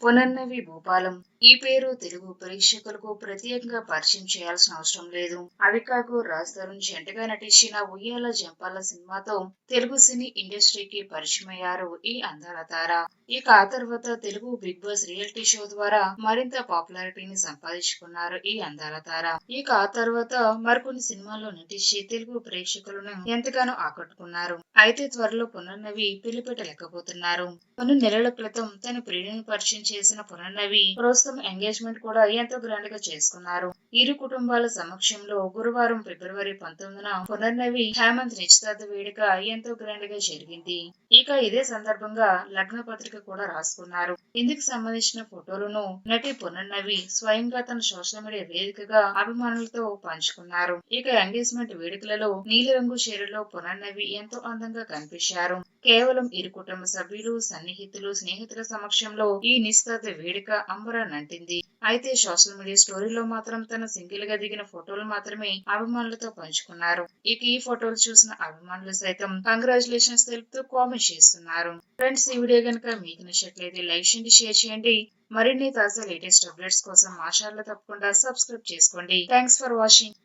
పునర్నవి భూపాలం. ఈ పేరు తెలుగు ప్రేక్షకులకు ప్రత్యేకంగా పరిచయం చేయాల్సిన అవసరం లేదు. అవికాకు రాజ్ తరుణ్ జంటగా నటించిన ఉయ్యాల జంపాల సినిమాతో తెలుగు సినీ ఇండస్ట్రీకి పరిచయం అయ్యారు ఈ అందాల తార ఇక ఆ తర్వాత Telugu Big Boss reality show ద్వారా మరింత పాపులారిటీని సంపాదించుకున్నారు ఈ అందాల తార ఇక ఆ తర్వాత మరికొన్ని సినిమాల్లో నటించి తెలుగు ప్రేక్షకులను ఎంతగానో ఆకట్టుకున్నారు. అయితే త్వరలో పునర్నవి పిలిపెట్టలేకపోతున్నారు. కొన్ని నెలల క్రితం తన ప్రియుడిని పరిచయం చేసిన పునర్నవి ప్రస్తుతం ఎంగేజ్మెంట్ కూడా ఎంతో గ్రాండ్గా చేసుకున్నారు. ఇరు కుటుంబాల సమక్షంలో గురువారం ఫిబ్రవరి పంతొమ్మిదిన పునర్నవి హేమంత్ నిశ్చితార్థ వేడుక ఎంతో గ్రాండ్గా జరిగింది. ఇక ఇదే సందర్భంగా లగ్న పత్రిక కూడా రాసుకున్నారు. ఇందుకు సంబంధించిన ఫోటోలను నటి పునర్నవి స్వయంగా తన సోషల్ మీడియా వేదికగా అభిమానులతో పంచుకున్నారు. ఇక ఎంగేజ్మెంట్ వేడుకలలో నీలిరంగు చీరలో పునర్నవి ఎంతో అందంగా కనిపించారు. కేవలం ఇరు కుటుంబ సభ్యులు సన్నిహితులు స్నేహితుల సమక్షంలో ఈ నిస్తాద వేడుక అంబరానంటింది అయితే సోషల్ మీడియా స్టోరీలో మాత్రం తన సింగిల్గా దిగిన ఫోటోలు మాత్రమే అభిమానులతో పంచుకున్నారు. ఇక ఈ ఫోటోలు చూసిన అభిమానులు సైతం కంగ్రాచులేషన్స్ తెలుపుతూ కామెంట్ చేస్తున్నారు. ఫ్రెండ్స్ ఈ వీడియో కనుక మీకు నచ్చినట్లయితే లైక్ చేయండి షేర్ చేయండి. మరిన్ని తాజా లేటెస్ట్ అప్డేట్స్ కోసం మా ఛానల్ తప్పకుండా సబ్స్క్రైబ్ చేసుకోండి. Thanks for watching.